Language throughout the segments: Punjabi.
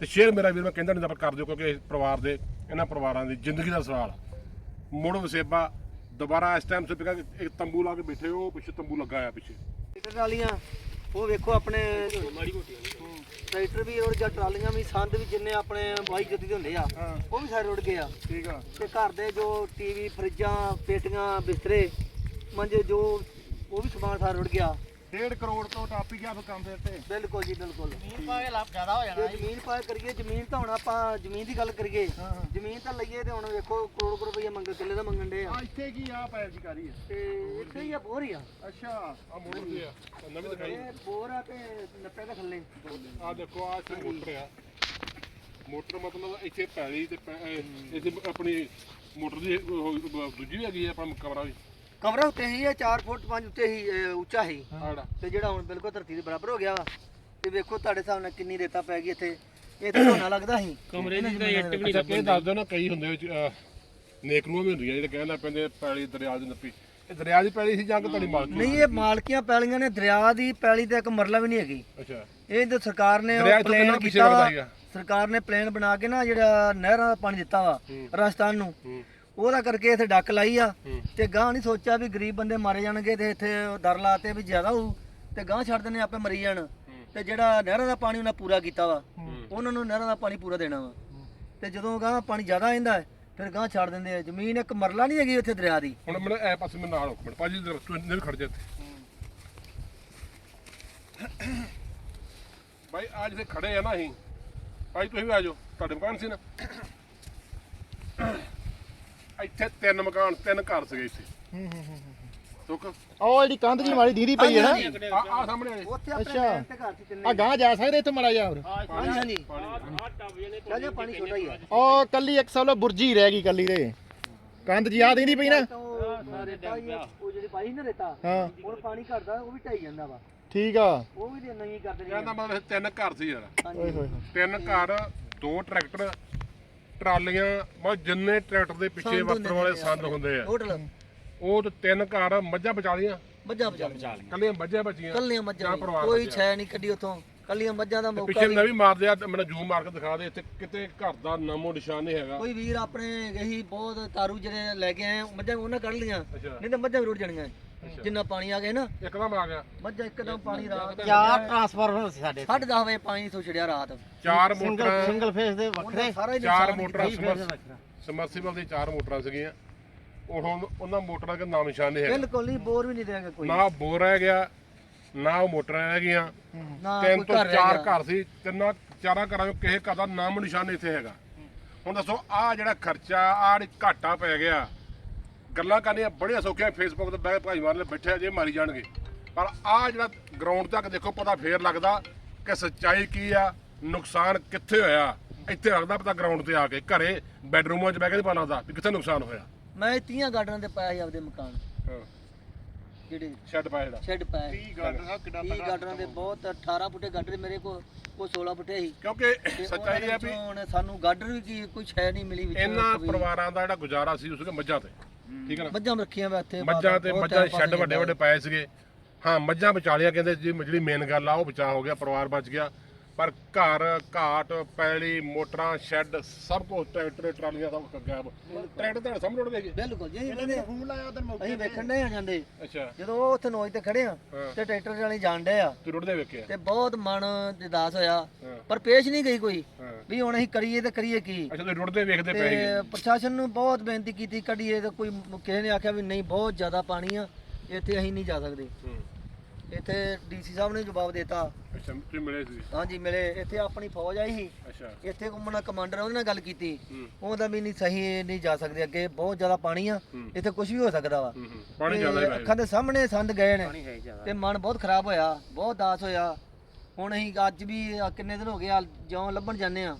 ਤੇ ਸ਼ੇਅਰ ਮੇਰਾ ਵੀਰ ਮੈਂ ਕਹਿੰਦਾ ਨਹੀਂ ਤਾਂ ਕਰ ਦਿਓ ਕਿਉਂਕਿ ਇਸ ਪਰਿਵਾਰ ਦੇ ਇਹਨਾਂ ਪਰਿਵਾਰਾਂ ਦੀ ਜ਼ਿੰਦਗੀ ਦਾ ਸਵਾਲ ਆ। ਮੁੜ ਵਸੇਬਾ ਦੁਬਾਰਾ ਇਸ ਟਾਈਮ ਸੇ ਇੱਕ ਤੰਬੂ ਲਾ ਕੇ ਬੈਠੇ ਹੋ ਪਿੱਛੇ ਤੰਬੂ ਲੱਗਾ ਆ ਪਿੱਛੇ। ਟਰੈਕਟਰ ਵਾਲੀਆਂ ਉਹ ਵੇਖੋ ਆਪਣੇ ਟਰੈਕਟਰ ਵੀ ਔਰ ਜਾਂ ਟਰਾਲੀਆਂ ਵੀ ਸੰਦ ਵੀ ਜਿੰਨੇ ਆਪਣੇ ਬਾਈ ਜੱਦੀ ਦੇ ਹੁੰਦੇ ਆ ਉਹ ਵੀ ਸਾਰੇ ਰੁੜ ਗਏ ਆ। ਠੀਕ ਆ। ਤੇ ਘਰ ਦੇ ਜੋ ਟੀਵੀ ਫਰਿੱਜਾਂ ਪੇਟੀਆਂ ਬਿਸਤਰੇ ਮੰਜੇ ਜੋ ਉਹ ਵੀ ਸਮਾਨ ਸਾਰਾ ਰੁੜ ਗਿਆ। 1.5 ਕਰੋੜ ਤੋਂ ਟੱਪ ਹੀ ਗਿਆ ਫਿਰ ਕੰਮ ਦੇ ਉੱਤੇ ਬਿਲਕੁਲ ਜੀ ਬਿਲਕੁਲ। ਜ਼ਮੀਨ ਪਾ ਕੇ ਲਾਭ ਜ਼ਿਆਦਾ ਹੋ ਜਾਣਾ ਜ਼ਮੀਨ ਪਾ ਕਰੀਏ ਜ਼ਮੀਨ ਤਾਂ ਹੁਣ ਆਪਾਂ ਜ਼ਮੀਨ ਦੀ ਗੱਲ ਕਰੀਏ। ਜ਼ਮੀਨ ਤਾਂ ਲਈਏ ਤੇ ਹੁਣ ਵੇਖੋ ਕਰੋੜ ਕਰੋੜ ਰੁਪਈਆ ਮੰਗ ਕਿੱਲੇ ਦਾ ਮੰਗਣ ਦੇ ਆ। ਆ ਇੱਥੇ ਕੀ ਆ ਪੈਰ ਦੀ ਕਰੀ ਆ। ਤੇ ਇੱਥੇ ਹੀ ਆ ਬੋਰ ਹੀ ਆ। ਅੱਛਾ ਆ ਮੋੜ ਤੇ ਆ। ਨਵੀਂ ਦਿਖਾਈ ਇਹ ਬੋਰ ਆ ਤੇ ਨੱਪੇ ਦੇ ਥੱਲੇ। ਆ ਦੇਖੋ ਆ ਇੱਥੇ ਮੋਟਰ ਆ। ਮੋਟਰ ਮਤਲਬ ਇੱਥੇ ਪੈਲੀ ਤੇ ਇੱਥੇ ਆਪਣੀ ਮੋਟਰ ਦੀ ਦੂਜੀ ਵੀ ਹੈਗੀ ਆ ਆਪਣਾ ਕਮਰਾ ਵੀ ਕਮਰਾ ਉੱਤੇ ਹੀ ਹੈ 4 ਫੁੱਟ 5 ਉੱਤੇ ਹੀ ਅਹ, ਉੱਚਾ ਹੀ। ਤੇ ਜਿਹੜਾ ਹੁਣ ਬਿਲਕੁਲ ਧਰਤੀ ਦੇ ਬਰਾਬਰ ਹੋ ਗਿਆ ਵਾ ਤੇ ਵੇਖੋ ਤੁਹਾਡੇ ਨਾਲ ਕਿੰਨੀ ਰੇਤਾ ਪੈ ਗਈ ਇੱਥੇ। ਇੱਥੇ ਝੋਨਾ ਲੱਗਦਾ ਸੀ। ਕਮਰੇ ਦੀ ਤਾਂ ਇੱਟ ਵੀ ਅੱਛਾ ਇਹ ਦੱਸ ਦਿਓ ਨਾ ਕਈ ਹੁੰਦੇ ਵਿੱਚ ਅਹ, ਨੇਕ ਨੂੰ ਵੀ ਹੁੰਦੀਆਂ ਜਿਹੜੇ ਕਹਿੰਦਾ ਪੈਂਦੇ ਪੈਲੀ ਦਰਿਆ ਦੀ ਨੱਪੀ। ਇਹ ਦਰਿਆ ਦੀ ਪੈਲੀ ਸੀ ਜਾਂ ਕਿ ਤੁਹਾਡੀ ਮਾਲਕੀ ਨਹੀਂ ਇਹ ਮਾਲਕੀਆਂ ਪੈਲੀਆਂ ਨੇ ਦਰਿਆ ਦੀ ਪੈਲੀ ਤੇ ਇੱਕ ਮਰਲਾ ਵੀ ਨਹੀਂ ਹੈਗੀ। ਅੱਛਾ। ਇਹ ਤਾਂ ਸਰਕਾਰ ਨੇ ਦਰਿਆ ਤੋਂ ਪਲਾਨ ਕਿੰਨਾ ਪਿੱਛੇ ਕੀਤਾ ਵਾ। ਸਰਕਾਰ ਨੇ ਪਲਾਨ ਬਣਾ ਕੇ ਨਾ ਜਿਹੜਾ ਨਹਿਰਾਂ ਦਾ ਪਾਣੀ ਦਿੱਤਾ ਵਾ। ਰਾਜਸਥਾਨ ਨੂੰ। ਹੂੰ। ਉਹਦਾ ਕਰਕੇ ਇੱਥੇ ਡੱਕ ਲਾਈ ਆ ਤੇ ਗਾਂ ਨਹੀਂ ਸੋਚਿਆ ਵੀ ਗਰੀਬ ਬੰਦੇ ਮਾਰੇ ਜਾਣਗੇ ਤੇ ਇੱਥੇ ਦਰ ਲਾਤੇ ਵੀ ਜ਼ਿਆਦਾ ਹੋਊ। ਤੇ ਗਾਂ ਛੱਡ ਦਿੰਦੇ ਆਪੇ ਮਰੀ ਜਾਣ। ਤੇ ਜਿਹੜਾ ਨਹਿਰਾਂ ਦਾ ਪਾਣੀ ਉਹਨਾਂ ਪੂਰਾ ਕੀਤਾ ਵਾ। ਉਹਨਾਂ ਨੂੰ ਨਹਿਰਾਂ ਦਾ ਪਾਣੀ ਪੂਰਾ ਦੇਣਾ ਵਾ। ਤੇ ਜਦੋਂ ਗਾਂ ਪਾਣੀ ਜ਼ਿਆਦਾ ਆਂਦਾ ਹੈ ਫਿਰ ਗਾਂ ਛੱਡ ਦਿੰਦੇ ਆ। ਜ਼ਮੀਨ ਇੱਕ ਮਰਲਾ ਨਹੀਂ ਹੈਗੀ ਉੱਥੇ ਦਰਿਆ ਦੀ। ਹੁਣ ਮੈਨੂੰ ਐ ਪਾਸੇ ਮੈਂ ਨਾਲ ਮਿੰਟ ਭਾਜੀ ਜਰਾ ਤੂੰ ਇੰਨੇ ਵੀ ਖੜ ਜਾ ਇੱਥੇ। ਭਾਈ ਅੱਜ ਤੇ ਖੜੇ ਆ ਨਾ ਅਸੀਂ ਭਾਈ ਤੁਸੀਂ ਵੀ ਆ ਜਾਓ ਤੁਹਾਡੇ ਮਕਾਨ ਸੀ ਨਾ। ਇੱਥੇ ਤਿੰਨ ਮਕਾਨ ਤਿੰਨ ਘਰ ਸੀਗੇ ਇੱਥੇ। ਸੁੱਕ ਉਹ ਜਿਹੜੀ ਕੰਧ ਜੀ ਮਾਰੀ ਦੀਦੀ ਪਈ ਹੈ ਨਾ। ਆ ਆ ਸਾਹਮਣੇ ਵਾਲੇ। ਉੱਥੇ ਆਪਣੇ ਅੱਛਾ। ਤੇ ਘਰ ਸੀ ਆ ਤਿੰਨੇ ਗਾਂ ਜਾ ਸਕਦੇ ਇੱਥੇ ਮੜਾ ਜਾ ਹੋਰ। ਹਾਂਜੀ ਹਾਂਜੀ। ਚੱਲ ਜਾ ਪਾਣੀ ਛੋਟਾ ਹੀ ਆ। ਉਹ ਕੱਲੀ ਇੱਕ ਸਾਲੋ ਬੁਰਜੀ ਰਹਿ ਗਈ ਕੱਲੀ ਦੇ ਕੰਧ ਜੀ ਆ ਦੀਦੀ ਪਈ ਨਾ। ਤਾਂ ਉਹ ਰੇਤਾ ਹੀ ਆ, ਉਹ ਜਿਹੜੀ ਪਾਈ ਨਾ ਰੇਤਾ ਹਾਂ। ਹੁਣ ਪਾਣੀ ਘਟਦਾ ਉਹ ਵੀ ਢਾਈ ਜਾਂਦਾ ਵਾ। ਠੀਕ ਆ। ਉਹ ਵੀ ਨਵੀਂ ਕਰ ਦੇਣੀ ਕਹਿੰਦਾ ਮਤਲਬ ਤਿੰਨ ਘਰ ਸੀ ਯਾਰ। ਓਏ ਹਾਂਜੀ ਹੋਏ ਹੋਏ। ਤਿੰਨ ਘਰ ਦੋ ਟਰੈਕਟਰ ਟਰਾਲੀਆਂ ਬਹੁਤ ਜਿੰਨੇ ਟਰੈਕਟਰ ਦੇ ਪਿੱਛੇ ਵਰਤਣ ਵਾਲੇ ਸੰਦ ਹੁੰਦੇ ਆ। ਟੋਟਲ ਉਹ ਤੇ ਤਿੰਨ ਘਰ ਮੱਝਾਂ ਬਚਾ ਲੀਆਂ ਮੱਝਾਂ ਬਚਾ ਕੱਲੀਆਂ ਮੱਝਾਂ ਬਚੀਆਂ। ਕੱਲੀਆਂ ਮੱਝਾਂ ਕੋਈ। ਛੈ ਨਹੀਂ ਕੱਢੀ ਉਥੋਂ। ਕੱਲੀਆਂ ਮੱਝਾਂ ਦਾ ਮੌਕਾ ਪਿੱਛੇ ਵੀ ਨਵੀਂ ਮਾਰ ਦਿਆ ਮੈਨੂੰ ਜ਼ੂਮ ਮਾਰ ਕੇ ਦਿਖਾ ਦੇ ਇੱਥੇ ਕਿਤੇ ਘਰ ਦਾ ਨਾਮੋ ਨਿਸ਼ਾਨ ਨਹੀਂ ਹੈਗਾ। ਕੋਈ ਵੀਰ ਆਪਣੇ ਗਹੀ ਬਹੁਤ ਤਾਰੂ ਜਿਹੜੇ ਲੈ ਕੇ ਆਏ ਮੱਝਾਂ ਉਹਨਾਂ ਕੱਢ ਲੀਆਂ ਨਹੀਂ ਤਾਂ ਮੱਝਾਂ ਵੀ ਰੁੜ ਜਾਣੀਆਂ। ਜਿੰਨਾ ਪਾਣੀ ਆ ਗਿਆ ਨਾ ਇੱਕਦਮ ਆ ਗਿਆ। ਮੱਝਾਂ ਇੱਕਦਮ ਪਾਣੀ ਰਾਤ ਚਾਰ ਟਰਾਂਸਫਾਰਮਰ ਸੀ ਸਾਡੇ ਸਾਢੇ ਦਸ ਵਜੇ ਪਾਣੀ ਤੋਂ ਛੜਿਆ ਰਾਤ। ਚਾਰ ਮੋਟਰਾਂ ਸਿੰਗਲ ਫੇਸ ਦੇ ਹੀ ਚਾਰ ਮੋਟਰਾਂ। ਸਮਰਸੀਬਲ ਦੀ ਚਾਰ ਮੋਟਰਾਂ ਸੀਗੀਆਂ। ਉਹ ਹੁਣ ਉਹਨਾਂ ਮੋਟਰਾਂ ਦਾ ਨਾਮ ਨਿਸ਼ਾਨ ਨਹੀਂ ਹੈਗਾ। ਬਿਲਕੁਲ ਨਹੀਂ ਬੋਰ ਵੀ ਨਹੀਂ ਦੇਗਾ ਕੋਈ। ਨਾ ਬੋਰ ਰਹਿ ਗਿਆ ਨਾ ਉਹ ਮੋਟਰਾਂ ਰਹਿ ਗਈਆਂ। ਨਾ ਤਿੰਨ ਕੋਈ ਤੋਂ ਘਰ ਰਹਿ ਚਾਰ ਗਿਆ। ਘਰ ਸੀ ਤਿੰਨਾਂ ਚਾਰਾਂ ਘਰਾਂ ਵਿੱਚ ਕਿਸੇ ਘਰ ਦਾ ਨਾਮ ਨਿਸ਼ਾਨ ਨਹੀਂ ਇੱਥੇ ਹੈਗਾ। ਹੁਣ ਦੱਸੋ ਆ ਜਿਹੜਾ ਖਰਚਾ ਆ ਘਾਟਾ ਪੈ ਗਿਆ ਗੱਲਾਂ ਕਰਨੀਆਂ ਬੜੀਆਂ ਸੌਖੀਆਂ ਫੇਸਬੁੱਕ ਤੇ ਬਹਿ ਕੇ ਭਾਈ ਮਾਰਲੇ ਬੈਠੇ ਜੇ ਮਾਰੀ ਜਾਣਗੇ। ਪਰ ਆ ਜਿਹੜਾ ਗਰਾਊਂਡ ਤੱਕ ਦੇਖੋ ਪਤਾ ਫੇਰ ਲੱਗਦਾ ਕਿ ਸੱਚਾਈ ਕੀ ਆ ਨੁਕਸਾਨ ਕਿੱਥੇ ਹੋਇਆ? ਇੱਥੇ ਲੱਗਦਾ ਪਤਾ ਗਰਾਊਂਡ ਤੇ ਆ ਕੇ ਘਰੇ ਬੈਡਰੂਮਾਂ 'ਚ ਬਹਿ ਕੇ ਨਹੀਂ ਪਤਾ ਲੱਗਦਾ ਵੀ ਕਿੱਥੇ ਨੁਕਸਾਨ ਹੋਇਆ? ਮੈਂ 30 ਗਾਰਡਨਾਂ ਤੇ ਪਾਇਆ ਸੀ ਆਪਦੇ ਮਕਾਨ। ਹਾਂ। ਜਿਹੜੇ ਸ਼ੈੱਡ ਪਾਇਆ ਜਿਹੜਾ? ਸ਼ੈੱਡ ਪਾਇਆ 30 ਗਾਰਡਨ ਸਾਹਿਬ ਕਿੱਡਾ 30 ਗਾਰਡਨਾਂ ਦੇ ਬਹੁਤ 18 ਫੁੱਟੇ ਗਾਰਡਰ ਮੇਰੇ ਕੋਲ ਉਹ 16 ਫੁੱਟੇ ਸੀ। ਕਿਉਂਕਿ ਤੇ ਸੱਚਾਈ ਉਹਨਾਂ ਇਹ ਆ ਦੇ ਵੀ ਵਿੱਚੋਂ ਹੁਣ ਸਾਨੂੰ ਗਾਰਡਰ ਵੀ ਕੀ ਕੁਝ ਹੈ ਨਹੀਂ ਮਿਲੀ ਵਿੱਚ ਇਹਨਾਂ ਕੋਈ। ਪਰਿਵਾਰਾਂ ਦਾ ਜਿਹੜਾ ਗੁਜ਼ਾਰਾ ਸੀ ਉਸ ਮੱਝਾਂ ਤੇ। ਠੀਕ ਹੈ ਨਾ? ਮੱਝਾਂ ਰੱਖੀਆਂ ਵਾ ਇੱਥੇ ਮੱਝਾਂ ਤੇ ਮੱਝਾਂ ਦੇ ਸ਼ੈੱਡ ਵੱਡੇ ਵੱਡੇ ਪਏ ਸੀਗੇ। ਹਾਂ ਮੱਝਾਂ ਬਚਾਲੀਆਂ ਕਹਿੰਦੇ ਜੀ ਜਿਹੜੀ ਮੇਨ ਗੱਲ ਆ ਉਹ ਬਚਾ ਹੋ ਗਿਆ ਪਰਿਵਾਰ ਬਚ ਗਿਆ। ਪਰ ਘਰ ਘਾਟ ਪੈਲੀ ਮੋਟਰਾਂ ਸ਼ੈੱਡ ਸਭ ਕੁਝ ਟਰੈਕਟਰ ਟਰਾਲੀਆਂ ਸਭ ਗਿਆ ਟਰੈਕਟਰ ਤੁਹਾਡੇ ਸਾਹਮਣੇ ਉੱਡ ਗਏ ਬਿਲਕੁਲ ਜੀ ਕਹਿੰਦੇ ਫੋਨ ਲਾਇਆ ਉਧਰ ਅਸੀਂ ਵੇਖਣ ਦੇ ਆ ਜਾਂਦੇ। ਅੱਛਾ। ਜਦੋਂ ਉਹ ਉੱਥੇ ਨੋਜ ਤੇ ਖੜੇ ਆ। ਤੇ ਟਰੈਕਟਰ ਵਾਲੇ ਜਾਣ ਡਏ ਆ। ਤੂੰ ਰੁੜਦੇ ਵੇਖਿਆ? ਤੇ ਬਹੁਤ ਮਨ ਉਦਾਸ ਹੋਇਆ। ਪਰ ਪੇਸ਼ ਨਹੀਂ ਗਈ ਕੋਈ ਵੀ ਹੁਣ ਅਸੀਂ ਕਰੀਏ ਤੇ ਕਰੀਏ ਕੀ। ਅੱਛਾ ਤੁਸੀਂ ਰੁੜਦੇ ਵੇਖਦੇ ਪਏ ਤੇ। ਪ੍ਰਸ਼ਾਸਨ ਨੂੰ ਬਹੁਤ ਬੇਨਤੀ ਕੀਤੀ ਕੱਢੀਏ ਤੇ ਕੋਈ ਕਿਸੇ ਨੇ ਆਖਿਆ ਵੀ ਨਹੀਂ ਬਹੁਤ ਜ਼ਿਆਦਾ ਪਾਣੀ ਆ ਇੱਥੇ ਅਸੀਂ ਨਹੀਂ ਜਾ ਸਕਦੇ। ਇੱਥੇ ਡੀਸੀ ਸਾਹਿਬ ਨੇ ਜਵਾਬ ਦਿੱਤਾ। ਅੱਛਾ ਤੁਸੀਂ ਮਿਲੇ ਸੀ। ਹਾਂਜੀ ਮਿਲੇ। ਇੱਥੇ ਆਪਣੀ ਫੌਜ ਆਈ ਸੀ। ਅੱਛਾ। ਇੱਥੇ ਘੁੰਮਣਾ ਕਮਾਂਡਰ ਉਹਦੇ ਨਾਲ ਗੱਲ ਕੀਤੀ। ਉਹਦਾ ਵੀ ਨਹੀਂ ਸਹੀ ਨਹੀਂ ਜਾ ਸਕਦੇ ਅੱਗੇ ਬਹੁਤ ਜ਼ਿਆਦਾ ਪਾਣੀ ਆ। ਇੱਥੇ ਕੁਝ ਵੀ ਹੋ ਸਕਦਾ ਵਾ। ਪਾਣੀ ਜ਼ਿਆਦਾ ਹੈ ਅੱਖਾਂ ਦੇ ਸਾਹਮਣੇ ਸੰਦ ਗਏ ਨੇ। ਪਾਣੀ ਹੈ ਜ਼ਿਆਦਾ। ਤੇ ਮਨ ਬਹੁਤ ਖਰਾਬ ਹੋਇਆ ਬਹੁਤ ਦਾਸ ਹੋਇਆ। ਹੁਣ ਅਸੀਂ ਅੱਜ ਵੀ ਕਿੰਨੇ ਦਿਨ ਹੋ ਗਏ ਜਿਉਂ ਲੱਭਣ ਜਾਂਦੇ ਆ।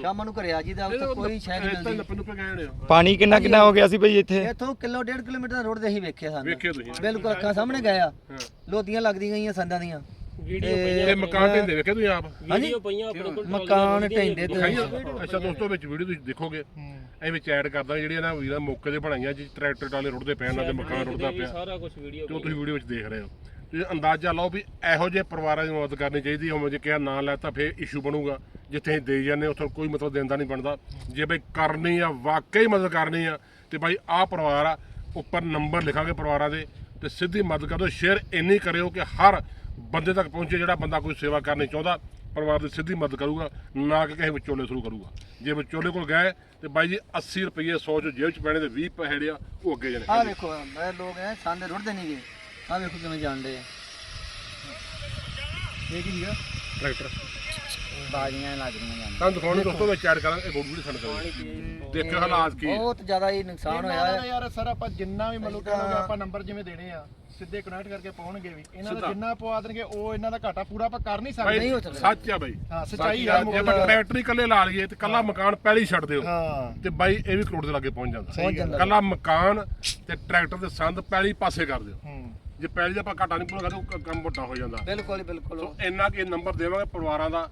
ਸ਼ਾਮਾਂ ਨੂੰ ਘਰੇ ਆ ਜੀਦਾ ਉੱਥੇ ਕੋਈ ਸ਼ੈ ਨਹੀਂ ਮਿਲਦੀ। ਨੱਪੇ ਨੁੱਪੇ ਗਏ ਨੇ ਪਾਣੀ ਕਿੰਨਾ ਕਿੰਨਾ ਹੋ ਗਿਆ ਸੀ ਬਈ ਇੱਥੇ? ਇੱਥੋਂ ਕਿਲੋ ਡੇਢ ਕਿਲੋਮੀਟਰ ਦਾ ਰੋਡ ਦੇ ਹੀ ਵੇਖਿਆ ਸਾਨੂੰ। ਵੇਖਿਆ ਤੁਸੀਂ ਬਿਲਕੁਲ ਅੱਖਾਂ ਸਾਹਮਣੇ ਗਏ ਆ। ਲੋਦੀਆਂ ਲੱਗਦੀਆਂ ਗਈਆਂ ਸੰਦਾਂ ਦੀਆਂ। ਇਹ ਮਕਾਨ ਢਿੰਦੇ ਵੇਖੇ ਤੁਸੀਂ ਆਪ? ਹਾਂਜੀ। ਮਕਾਨ ਢਹਿੰਦੇ ਤੇ? ਅੱਛਾ ਦੋਸਤੋ ਵਿੱਚ ਵੀਡੀਓ ਤੁਸੀਂ ਦੇਖੋਗੇ। ਵਿੱਚ ਐਡ ਕਰਦਾ ਜਿਹੜੀਆਂ ਨਾ ਵੀਰਾਂ ਮੌਕੇ ਤੇ ਬਣਾਈਆਂ ਜੀ ਟਰੈਕਟਰ ਟਾਲੇ ਰੁੜਦੇ ਪੈਣ ਨਾਲ ਤੇ ਮਕਾਨ ਰੁੜਦਾ ਪਿਆ। ਸਾਰਾ ਕੁਝ ਵੀਡੀਓ ਜੋ ਤੁਸੀਂ ਵੀਡੀਓ ਵਿੱਚ ਦੇਖ ਰਹੇ ਹੋ। ਤੁਸੀਂ ਅੰਦਾਜ਼ਾ ਲਾਓ ਵੀ ਇਹੋ ਜਿਹੇ ਪਰਿਵਾਰਾਂ ਦੀ ਮਦਦ ਕਰਨੀ ਚਾਹੀਦੀ ਹੈ। ਜੇ ਕਿਹਾ ਨਾਂ ਲੈ ਤਾਂ ਫੇਰ ਇਸ਼ੂ ਬਣੂਗਾ। ਜਿੱਥੇ ਅਸੀਂ ਦੇਈ ਜਾਂਦੇ ਉੱਥੇ ਕੋਈ ਮਤਲਬ ਦਿੰਦਾ ਨਹੀਂ ਬਣਦਾ। ਜੇ ਬਈ ਕਰਨੀ ਆ, ਵਾਕਈ ਮਦਦ ਕਰਨੀ ਆ, ਤੇ ਬਾਈ ਆਹ ਪਰਿਵਾਰ ਆ, ਉੱਪਰ ਨੰਬਰ ਲਿਖਾਂਗੇ ਪਰਿਵਾਰਾਂ ਦੇ, ਤੇ ਸਿੱਧੀ ਮਦਦ ਕਰ ਦਿਓ ਸ਼ੇਅਰ ਇੰਨੀ ਕਰਿਓ ਕਿ ਹਰ ਬੰਦੇ ਤੱਕ ਪਹੁੰਚੇ ਜਿਹੜਾ ਬੰਦਾ ਕੋਈ ਸੇਵਾ ਕਰਨੀ ਚਾਹੁੰਦਾ, ਪਰਿਵਾਰ ਦੀ ਸਿੱਧੀ ਮਦਦ ਕਰੂਗਾ, ਨਾ ਕਿ ਕਿਸੇ ਵਿਚੋਲੇ ਸ਼ੁਰੂ ਕਰੂਗਾ। ਜੇ ਵਿਚੋਲੇ ਕੋਲ ਗਏ, ਤੇ ਬਾਈ ਜੀ 80 ਰੁਪਏ 100 ਚ ਜੇਬ ਚ ਪੈਣੇ ਤੇ 20 ਪੈਸੇ ਆ, ਉਹ ਅੱਗੇ ਜਾਣੇ। ਆਹ ਵੇਖੋ, ਮੈਂ ਲੋਕ ਐ ਸੰਦ ਰੁੜਦੇ ਨਹੀਂਗੇ ਆਹ ਵੇਖੋ ਕਿਵੇਂ ਜਾਣਦੇ ਆ। ਇਹ ਕੀ ਸੀਗਾ? ਟਰੈਕਟਰ ਬਾਜੀਆਂ ਲੱਗਦੀਆਂ ਜਾਂਦੀਆਂ ਤਾਂ ਦਿਖਾਉਣ ਨੂੰ ਦੋਸਤੋ ਵਿੱਚ ਐਡ ਕਰਾਂਗੇ ਗੋਡ ਵੀਡੀਓ ਸੈਂਡ ਕਰਾਂਗੇ ਦੇਖਿਓ ਹਾਲਾਤ ਕੀ। ਬਹੁਤ ਜ਼ਿਆਦਾ ਹੀ ਨੁਕਸਾਨ ਹੋਇਆ ਹੈ। ਯਾਰ ਸਰ ਆਪਾਂ ਜਿੰਨਾ ਵੀ ਮਤਲਬ ਕਹਾਂਗੇ ਆਪਾਂ ਨੰਬਰ ਜਿਵੇਂ ਦੇਣੇ ਆ ਸਿੱਧੇ ਕਨੈਕਟ ਕਰਕੇ ਪਾਉਣਗੇ ਵੀ। ਇਹਨਾਂ ਦਾ। ਜਿੰਨਾ ਪਵਾ ਦੇਣਗੇ ਉਹ ਇਹਨਾਂ ਦਾ ਘਾਟਾ ਪੂਰਾ ਆਪਾਂ ਕਰ ਨਹੀਂ ਸਕਦੇ। ਨਹੀਂ ਹੋ ਸਕਦਾ। ਸੱਚ ਆ ਬਾਈ। ਹਾਂ ਸੱਚਾਈ ਆ। ਆ ਜੇ ਆਪਾਂ ਟਰੈਕਟਰ ਹੀ ਇਕੱਲੇ ਲਾ ਲਈਏ ਤੇ ਕੱਲਾ ਮਕਾਨ ਪਹਿਲੇ ਹੀ ਛੱਡ ਦਿਓ। ਹਾਂ। ਤੇ ਬਾਈ ਇਹ ਵੀ ਕਰੋੜ ਦੇ ਲਾਗੇ ਪਹੁੰਚ ਜਾਂਦਾ। ਜਾਂਦਾ। ਕੱਲਾ ਮਕਾਨ ਤੇ ਟਰੈਕਟਰ ਦੇ ਸੰਦ ਪਹਿਲੇ ਹੀ ਪਾਸੇ ਕਰ ਦਿਓ। ਹੂੰ। ਜੇ ਪਹਿਲੇ ਦਾ ਆਪਾਂ ਘਾਟਾ ਨਹੀਂ ਪੂਰਾ ਕਰਦੇ ਉਹ ਕ- ਕੰਮ ਵੱਡਾ ਹੋ ਜਾਂਦਾ ਬਿਲਕੁਲ ਹੀ ਬਿਲਕੁਲ ਸੋ ਇੰਨਾ ਕਿ ਨੰਬਰ ਦੇਵਾਂਗੇ ਪਰਿਵਾਰਾਂ ਦਾ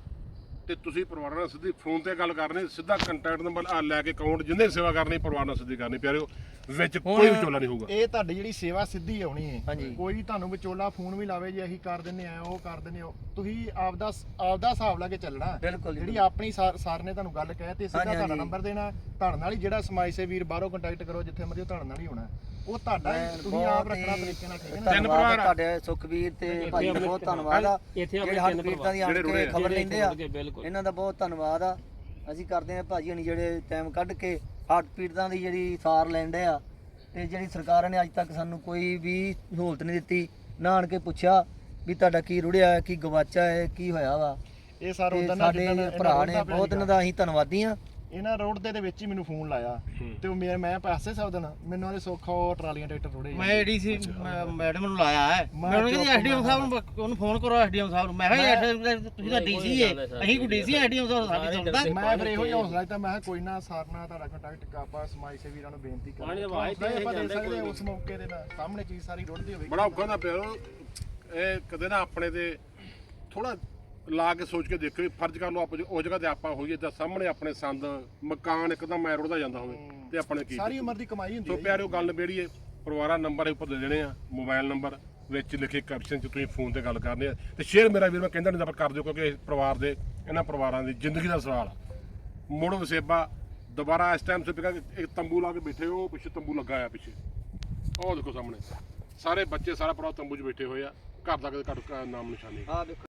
ਤੇ ਤੁਸੀਂ ਪਰਿਵਾਰਾਂ ਨਾਲ ਸਿੱਧੀ ਫੋਨ ਤੇ ਗੱਲ ਕਰਨੀ ਸਿੱਧਾ ਕੰਟੈਕਟ ਨੰਬਰ ਲੈ ਕੇ ਅਕਾਊਂਟ ਜਿੰਨੇ ਸੇਵਾ ਕਰਨੀ ਪਰਿਵਾਰ ਨਾਲ ਸਿੱਧੀ ਕਰਨੀ ਪਿਆਰਿਓ ਵਿੱਚ ਕੋਈ ਵਿਚੋਲਾ ਨਹੀਂ ਹੋਊਗਾ ਇਹ ਤੁਹਾਡੀ ਜਿਹੜੀ ਸੇਵਾ ਸਿੱਧੀ ਆਉਣੀ ਹੈ। ਕੋਈ ਤੁਹਾਨੂੰ ਵਿਚੋਲਾ ਫੋਨ ਵੀ ਲਾਵੇ ਜੇ ਅਸੀਂ ਕਰ ਦਿੰਨੇ ਆ ਉਹ ਕਰ ਦਿੰਨੇ ਆ ਤੁਸੀਂ ਆਪਦਾ ਆਪਦਾ ਹਿਸਾਬ ਲਾ ਕੇ ਚੱਲਣਾ ਜਿਹੜੀ। ਆਪਣੀ ਸਾਰ ਨੇ ਤੁਹਾਨੂੰ ਗੱਲ ਕਹਿ ਤੇ ਸਿੱਧਾ ਤੁਹਾਡਾ। ਨੰਬਰ ਦੇਣਾ ਤੁਹਾਡੇ ਨਾਲ ਹੀ ਜਿਹੜਾ ਸਮਾਜ ਸੇ ਵੀਰ ਬਾਹਰੋਂ ਕੰਟੈਕਟ ਕਰੋ ਜਿੱਥੇ ਮਰਜ਼ੀ ਤੁਹਾਡੇ ਨਾਲ ਹੀ ਹੋਣਾ ਉਹ ਤੁਹਾਡਾ ਹੀ ਤੁਸੀਂ ਆਪ ਰੱਖਣਾ ਤਰੀਕੇ ਨਾਲ ਠੀਕ ਹੈ ਨਾ? ਤਿੰਨ ਪਰਿਵਾਰ। ਤੁਹਾਡੇ ਸੁਖਵੀਰ ਤੇ ਭਾਈ ਦਾ ਬਹੁਤ ਧੰਨਵਾਦ ਆ। ਇੱਥੇ ਆਪਣੇ ਜਿਹੜੇ ਪੀੜਤਾਂ ਦੀ ਆਣ ਕੇ। ਖਬਰ ਲੈਂਦੇ ਆ। ਇਹਨਾਂ ਦਾ ਬਹੁਤ ਧੰਨਵਾਦ ਆ। ਅਸੀਂ ਕਰਦੇ ਆ ਭਾਜੀ ਹਣੀ ਜਿਹੜੇ ਟਾਈਮ ਕੱਢ ਕੇ ਹੱਥ ਪੀੜਤਾਂ ਦੀ ਜਿਹੜੀ ਸਾਰ ਲੈਂਦੇ ਆ ਤੇ ਜਿਹੜੀ ਸਰਕਾਰ ਨੇ ਅੱਜ ਤੱਕ ਸਾਨੂੰ ਕੋਈ ਵੀ ਸਹੂਲਤ ਨਹੀਂ ਦਿੱਤੀ ਨਾ ਆਣ ਕੇ ਪੁੱਛਿਆ ਵੀ ਤੁਹਾਡਾ ਕੀ ਰੁੜਿਆ ਹੈ ਕੀ ਗਵਾਚਾ ਹੈ ਕੀ ਹੋਇਆ ਵਾ। ਇਹ ਸਰ ਤੇ ਉਦੋਂ ਨਾ ਸਾਡੇ ਭਰਾ ਨੇ ਬਹੁਤ ਇਹਨਾਂ ਦਾ ਅਸੀਂ ਧੰਨਵਾਦੀ ਆ ਇਹਨਾਂ ਰੋਡ ਦੇ ਦੇ ਵਿੱਚ ਹੀ ਮੈਨੂੰ ਫੋਨ ਲਾਇਆ ਤੇ ਉਹ ਮੈਂ ਮੈਂ ਪਾਸੇ ਸਬਦਨ ਮੈਨੂੰ ਉਹਦੇ ਸੌਖਾ ਉਹ ਟਰਾਲੀਆਂ ਟਰੈਕਟਰ ਰੋੜੇ ਮੈਂ ਏਡੀਸੀ ਮੈਡਮ ਨੂੰ ਲਾਇਆ ਹੈ। ਮੈਂ ਮੈਂ ਉਹਨੂੰ ਕਹਿੰਦੀ ਚੁੱਪ ਐਸਡੀਐਮ ਸਾਹਿਬ ਨੂੰ ਉਹਨੂੰ ਫੋਨ ਕਰੋ ਐਸਡੀਐਮ ਸਾਹਿਬ ਨੂੰ। ਮੈਂ ਕਿਹਾ SDM ਤੁਸੀਂ ਤਾਂ ਡੀਸੀ ਏ। ਅਸੀਂ ਕੋਈ ਡੀਸੀ ਐਸਡੀਐਮ ਸਾਹਿਬ ਸਾਡੀ ਸੁਣਦਾ। ਮੈਂ ਫਿਰ ਇਹੋ ਜਿਹਾ ਹੌਸਲਾ ਦਿੱਤਾ ਮੈਂ ਕਿਹਾ ਕੋਈ ਨਾ ਸਰ ਨਾਲ ਤੁਹਾਡਾ ਕੰਟੈਕਟ ਆਪਾਂ ਸਮਾਜ ਸੇਵੀ ਵੀਰਾਂ ਨੂੰ ਬੇਨਤੀ ਕਰਾਂਗੇ। ਆਪਾਂ ਦੇ ਸਕਦੇ ਹਾਂ ਉਸ ਮੌਕੇ ਦੇ ਨਾਲ। ਸਾਹਮਣੇ ਚੀਜ਼ ਸਾਰੀ ਰੁੜਦੀ ਹੋਵੇ ਬੜਾ ਔਖਾ ਦਾ ਪਿਆਰੋ ਇਹ ਕਦੇ ਨਾ ਆਪਣੇ ਤੇ ਥੋੜਾ ਲਾ ਕੇ ਸੋਚ ਕੇ ਦੇਖੋ ਫਰਜ਼ ਕਰ ਲਓ ਆਪਾਂ ਜੇ ਉਹ ਜਗ੍ਹਾ ਤੇ ਆਪਾਂ ਹੋਈਏ ਤਾਂ ਸਾਹਮਣੇ ਆਪਣੇ ਸੰਦ ਮਕਾਨ ਇੱਕਦਮ ਮੈਂ ਰੁੜਦਾ ਜਾਂਦਾ ਹੋਵੇ ਤੇ ਆਪਣੇ ਕੀ ਸਾਰੀ ਉਮਰ ਦੀ ਕਮਾਈ ਹੁੰਦੀ ਸੋ ਹੈ ਪਿਆਰਿਓ ਗੱਲ ਨਿਬੇੜੀਏ। ਪਰਿਵਾਰਾਂ ਨੰਬਰ ਉੱਪਰ ਦੇ ਦੇਣੇ ਆ ਮੋਬਾਈਲ ਨੰਬਰ ਵਿੱਚ ਲਿਖੇ ਕੈਪਸ਼ਨ 'ਚ ਤੁਸੀਂ ਫੋਨ ਤੇ ਗੱਲ ਕਰਨੀ ਆ। ਤੇ ਸ਼ੇਅਰ ਮੇਰਾ ਵੀਰ ਮੈਂ ਕਹਿੰਦਾ ਨਹੀਂ ਤਾਂ ਪਰ ਕਰ ਦਿਓ ਕਿਉਂਕਿ ਇਸ ਪਰਿਵਾਰ ਦੇ ਇਹਨਾਂ ਪਰਿਵਾਰਾਂ ਦੀ ਜ਼ਿੰਦਗੀ ਦਾ ਸਵਾਲ ਆ। ਮੁੜ ਵਸੇਬਾ ਦੁਬਾਰਾ ਇਸ ਟਾਈਮ ਸੇ ਇੱਕ ਤੰਬੂ ਲਾ ਕੇ ਬੈਠੇ ਹੋ ਪਿੱਛੇ ਤੰਬੂ ਲੱਗਾ ਆ ਪਿੱਛੇ। ਉਹ ਦੇਖੋ ਸਾਹਮਣੇ। ਸਾਰੇ ਬੱਚੇ ਸਾਰਾ ਪਰਿਵਾਰ ਤੰਬੂ 'ਚ ਬੈਠੇ ਹੋਏ ਆ। ਘਰ ਦਾ ਕਦੇ ਘੱਟ ਨਾਮ ਨਿਸ਼ਾਨੀ। ਆ ਦੇਖੋ।